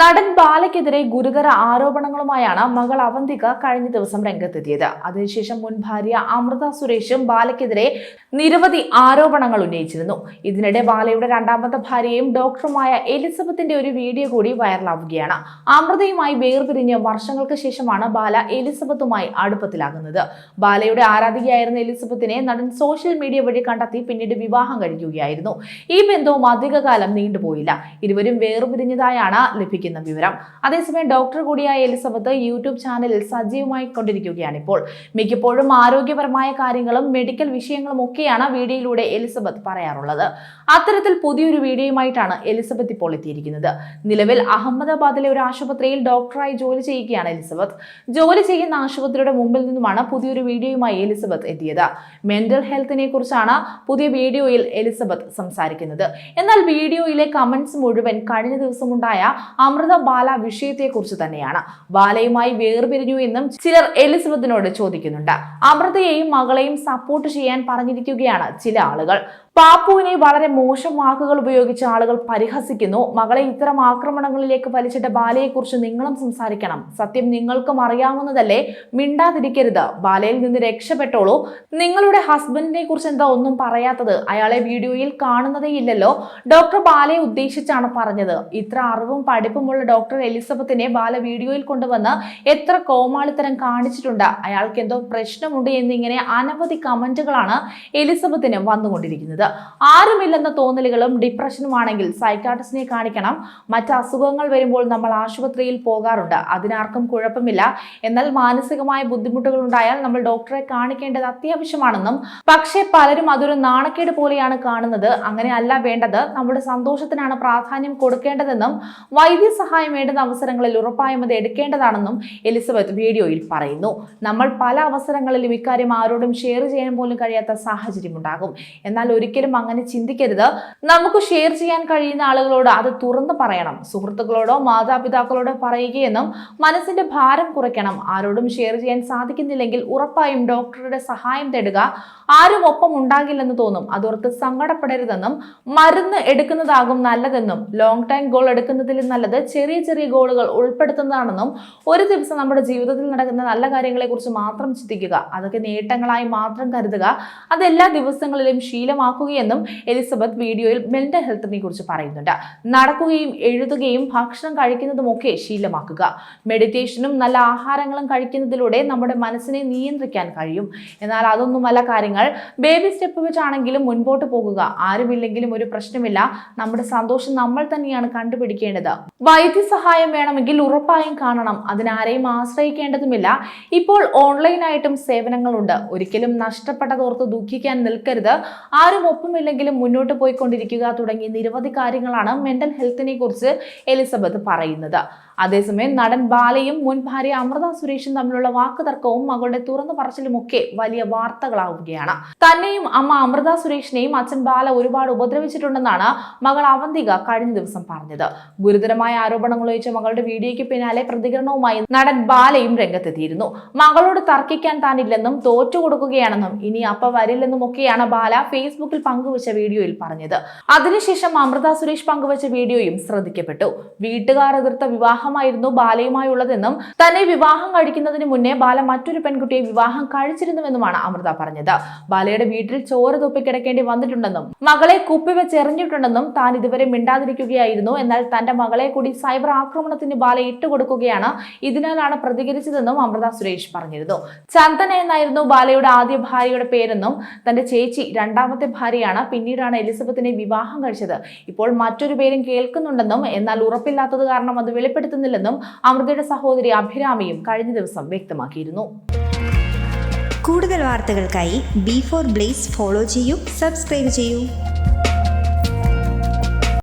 നടൻ ബാലയ്ക്കെതിരെ ഗുരുതര ആരോപണങ്ങളുമായാണ് മകൾ അവന്തിക കഴിഞ്ഞ ദിവസം രംഗത്തെത്തിയത്. അതിനുശേഷം മുൻ ഭാര്യ അമൃത സുരേഷും ബാലയ്ക്കെതിരെ നിരവധി ആരോപണങ്ങൾ ഉന്നയിച്ചിരുന്നു. ഇതിനിടെ ബാലയുടെ രണ്ടാമത്തെ ഭാര്യയും ഡോക്ടറുമായ എലിസബത്തിന്റെ ഒരു വീഡിയോ കൂടി വൈറലാവുകയാണ്. അമൃതയുമായി വേർപിരിഞ്ഞ് വർഷങ്ങൾക്ക് ശേഷമാണ് ബാല എലിസബത്തുമായി അടുപ്പത്തിലാകുന്നത്. ബാലയുടെ ആരാധികയായിരുന്ന എലിസബത്തിനെ നടൻ സോഷ്യൽ മീഡിയ വഴി കണ്ടെത്തി പിന്നീട് വിവാഹം കഴിക്കുകയായിരുന്നു. ഈ ബന്ധവും അധികകാലം നീണ്ടുപോയില്ല. ഇരുവരും വേർപിരിഞ്ഞതായാണ് ലഭിക്കുന്ന വിവരം. അതേസമയം ഡോക്ടർ കൂടിയായ എലിസബത്ത് യൂട്യൂബ് ചാനലിൽ സജീവമായി കൊണ്ടിരിക്കുകയാണ് ഇപ്പോൾ. മിക്കപ്പോഴും ആരോഗ്യപരമായ കാര്യങ്ങളും മെഡിക്കൽ വിഷയങ്ങളും ഒക്കെയാണ് വീഡിയോയിലൂടെ എലിസബത്ത് പറയാറുള്ളത്. അത്തരത്തിൽ പുതിയൊരു വീഡിയോയുമായിട്ടാണ് എലിസബത്ത് ഇപ്പോൾ എത്തിയിരിക്കുന്നത്. നിലവിൽ അഹമ്മദാബാദിലെ ഒരു ആശുപത്രിയിൽ ഡോക്ടറായി ജോലി ചെയ്യുകയാണ് എലിസബത്ത്. ജോലി ചെയ്യുന്ന ആശുപത്രിയുടെ മുമ്പിൽ നിന്നുമാണ് പുതിയൊരു വീഡിയോയുമായി എലിസബത്ത് എത്തിയത്. മെന്റൽ ഹെൽത്തിനെ കുറിച്ചാണ് പുതിയ വീഡിയോയിൽ എലിസബത്ത് സംസാരിക്കുന്നത്. എന്നാൽ വീഡിയോയിലെ കമന്റ്സ് മുഴുവൻ കഴിഞ്ഞ ദിവസം ഉണ്ടായ അമൃത ബാല വിഷയത്തെ കുറിച്ച് തന്നെയാണ്. ബാലയുമായി വേർപിരിഞ്ഞു എന്നും ചിലർ എലിസബത്തിനോട് ചോദിക്കുന്നുണ്ട്. അമൃതയെയും മകളെയും സപ്പോർട്ട് ചെയ്യാൻ പറഞ്ഞിരിക്കുകയാണ് ചില ആളുകൾ. പാപ്പുവിനെ വളരെ മോശം വാക്കുകൾ ഉപയോഗിച്ച ആളുകൾ പരിഹസിക്കുന്നു. മകളെ ഇത്തരം ആക്രമണങ്ങളിലേക്ക് വലിച്ചിട്ട ബാലയെക്കുറിച്ച് നിങ്ങളും സംസാരിക്കണം. സത്യം നിങ്ങൾക്കും അറിയാവുന്നതല്ലേ? മിണ്ടാതിരിക്കരുത്. ബാലയിൽ നിന്ന് രക്ഷപ്പെട്ടോളൂ. നിങ്ങളുടെ ഹസ്ബൻഡിനെ കുറിച്ച് എന്താ ഒന്നും പറയാത്തത്? അയാളെ വീഡിയോയിൽ കാണുന്നതേ ഇല്ലല്ലോ ഡോക്ടർ ബാലയെ ഉദ്ദേശിച്ചാണ് പറഞ്ഞത്. ഇത്ര അറിവും പഠിപ്പുമുള്ള ഡോക്ടർ എലിസബത്തിനെ ബാല വീഡിയോയിൽ കൊണ്ടുവന്ന് എത്ര കോമാളിത്തരം കാണിച്ചിട്ടുണ്ട്. അയാൾക്ക് എന്തോ പ്രശ്നമുണ്ട് എന്നിങ്ങനെ അനവധി കമന്റുകളാണ് എലിസബത്തിന് വന്നുകൊണ്ടിരിക്കുന്നത്. ആരുമില്ലെന്ന തോന്നലുകളും ഡിപ്രഷനുമാണെങ്കിൽ സൈക്കാട്രിസ്റ്റിനെ കാണിക്കണം. മറ്റ് അസുഖങ്ങൾ വരുമ്പോൾ നമ്മൾ ആശുപത്രിയിൽ പോകാറുണ്ട്. അതിനാർക്കും കുഴപ്പമില്ല. എന്നാൽ മാനസികമായ ബുദ്ധിമുട്ടുകൾ ഉണ്ടായാൽ നമ്മൾ ഡോക്ടറെ കാണിക്കേണ്ടത് അത്യാവശ്യമാണെന്നും പക്ഷേ പലരും അതൊരു നാണക്കേട് പോലെയാണ് കാണുന്നത്. അങ്ങനെ അല്ല വേണ്ടത്. നമ്മുടെ സന്തോഷത്തിനാണ് പ്രാധാന്യം കൊടുക്കേണ്ടതെന്നും വൈദ്യസഹായം വേണ്ടുന്ന അവസരങ്ങളിൽ ഉറപ്പായും അത് എടുക്കേണ്ടതാണെന്നും എലിസബത്ത് വീഡിയോയിൽ പറയുന്നു. നമ്മൾ പല അവസരങ്ങളിലും ഇക്കാര്യം ആരോടും ഷെയർ ചെയ്യാൻ പോലും കഴിയാത്ത സാഹചര്യമുണ്ടാകും. എന്നാൽ ഒരിക്കലും അങ്ങനെ ചിന്തിക്കരുത്. നമുക്ക് ഷെയർ ചെയ്യാൻ കഴിയുന്ന ആളുകളോട് അത് തുറന്നു പറയണം. സുഹൃത്തുക്കളോടോ മാതാപിതാക്കളോടോ പറയുകയെന്നും മനസ്സിന്റെ ഭാരം കുറയ്ക്കണം. ആരോടും ഷെയർ ചെയ്യാൻ സാധിക്കുന്നില്ലെങ്കിൽ ഉറപ്പായും ഡോക്ടറുടെ സഹായം തേടുക ആരും ഒപ്പം ഉണ്ടാകില്ലെന്ന് തോന്നും. അതോർത്ത് സങ്കടപ്പെടരുതെന്നും മരുന്ന് എടുക്കുന്നതാകും നല്ലതെന്നും ലോങ് ടൈം ഗോൾ എടുക്കുന്നതിലും നല്ലത് ചെറിയ ചെറിയ ഗോളുകൾ ഉൾപ്പെടുത്തുന്നതാണെന്നും ഒരു ദിവസം നമ്മുടെ ജീവിതത്തിൽ നടക്കുന്ന നല്ല കാര്യങ്ങളെ കുറിച്ച് മാത്രം ചിന്തിക്കുക അതൊക്കെ നേട്ടങ്ങളായി മാത്രം കരുതുക അത് എല്ലാ ദിവസങ്ങളിലും ശീലമാക്കുകയെന്നും എലിസബത്ത് വീഡിയോയിൽ മെന്റൽ ഹെൽത്തിനെ കുറിച്ച് പറയുന്നുണ്ട്. നടക്കുകയും എഴുതുകയും ഭക്ഷണം കഴിക്കുന്നതുമൊക്കെ ശീലമാക്കുക. മെഡിറ്റേഷനും നല്ല ആഹാരങ്ങളും കഴിക്കുന്നതിലൂടെ നമ്മുടെ മനസ്സിനെ നിയന്ത്രിക്കാൻ കഴിയും. എന്നാൽ അതൊന്നുമല്ല കാര്യങ്ങൾ. ബേബി സ്റ്റെപ്പ് വെച്ചാണെങ്കിലും മുൻപോട്ട് പോകുക. ആരുമില്ലെങ്കിലും ഒരു പ്രശ്നമില്ല. നമ്മുടെ സന്തോഷം നമ്മൾ തന്നെയാണ് കണ്ടുപിടിക്കേണ്ടത്. വൈദ്യസഹായം വേണമെങ്കിൽ ഉറപ്പായും കാണണം. അതിനാരെയും ആശ്രയിക്കേണ്ടതുമില്ല. ഇപ്പോൾ ഓൺലൈനായിട്ടും സേവനങ്ങളുണ്ട്. ഒരിക്കലും നഷ്ടപ്പെട്ടതോർത്ത് ദുഃഖിക്കാൻ നിൽക്കരുത്. ആരും ഒപ്പമില്ലെങ്കിലും മുന്നോട്ട് പോയിക്കൊണ്ടിരിക്കുക തുടങ്ങി നിരവധി കാര്യങ്ങളാണ് മെന്റൽ ഹെൽത്തിനെ കുറിച്ച് എലിസബത്ത് പറയുന്നത്. അതേസമയം നടൻ ബാലയും മുൻ ഭാര്യ അമൃത സുരേഷും തമ്മിലുള്ള വാക്കുതർക്കവും മകളുടെ തുറന്നു പറച്ചിലുമൊക്കെ വലിയ വാർത്തകളാവുകയാണ്. തന്നെയും അമ്മ അമൃത സുരേഷിനെയും അച്ഛൻ ബാല ഒരുപാട് ഉപദ്രവിച്ചിട്ടുണ്ടെന്നാണ് മകൾ അവന്തിക കഴിഞ്ഞ ദിവസം പറഞ്ഞത്. ഗുരുതരമായ ആരോപണങ്ങൾ ഉയച്ച മകളുടെ വീഡിയോയ്ക്ക് പിന്നാലെ പ്രതികരണവുമായി നടൻ ബാലയും രംഗത്തെത്തിയിരുന്നു. മകളോട് തർക്കിക്കാൻ താനില്ലെന്നും തോറ്റു കൊടുക്കുകയാണെന്നും ഇനി അപ്പ വരില്ലെന്നും ഒക്കെയാണ് ബാല ഫേസ്ബുക്കിൽ പങ്കുവച്ച വീഡിയോയിൽ പറഞ്ഞത്. അതിനുശേഷം അമൃത സുരേഷ് പങ്കുവച്ച വീഡിയോയും ശ്രദ്ധിക്കപ്പെട്ടു. വീട്ടുകാർ എതിർത്ത വിവാഹമായിരുന്നു ബാലയുമായുള്ളതെന്നും തന്നെ വിവാഹം കഴിക്കുന്നതിന് മുന്നേ ബാല മറ്റൊരു പെൺകുട്ടിയെ വിവാഹം കഴിച്ചിരുന്നുവെന്നുമാണ് അമൃത പറഞ്ഞത്. ബാലയുടെ വീട്ടിൽ ചോര തൊപ്പി കിടക്കേണ്ടി വന്നിട്ടുണ്ടെന്നും മകളെ കുപ്പിവെച്ചെറിഞ്ഞിട്ടുണ്ടെന്നും താൻ ഇതുവരെ മിണ്ടാതിരിക്കുകയായിരുന്നു. എന്നാൽ തന്റെ മകളെ കൂടി സൈബർ ആക്രമണത്തിന് ബാല ഇട്ടുകൊടുക്കുകയാണ്. ഇതിനാലാണ് പ്രതികരിച്ചതെന്നും അമൃത സുരേഷ് പറഞ്ഞിരുന്നു. ചന്ദന എന്നായിരുന്നു ബാലയുടെ ആദ്യ ഭാര്യയുടെ പേരെന്നും തന്റെ ചേച്ചി രണ്ടാമത്തെ ഭാര്യയാണ്. പിന്നീടാണ് എലിസബത്തിനെ വിവാഹം കഴിച്ചത്. ഇപ്പോൾ മറ്റൊരു പേരും കേൾക്കുന്നുണ്ടെന്നും എന്നാൽ ഉറപ്പില്ലാത്തത് കാരണം അത് വെളിപ്പെടുത്തുന്നില്ലെന്നും അമൃതയുടെ സഹോദരി അഭിരാമിയും കഴിഞ്ഞ ദിവസം വ്യക്തമാക്കിയിരുന്നു. കൂടുതൽ വാർത്തകൾക്കായി ബി ഫോർ ബ്ലേസ് ഫോളോ ചെയ്യൂ സബ്സ്ക്രൈബ് ചെയ്യൂ.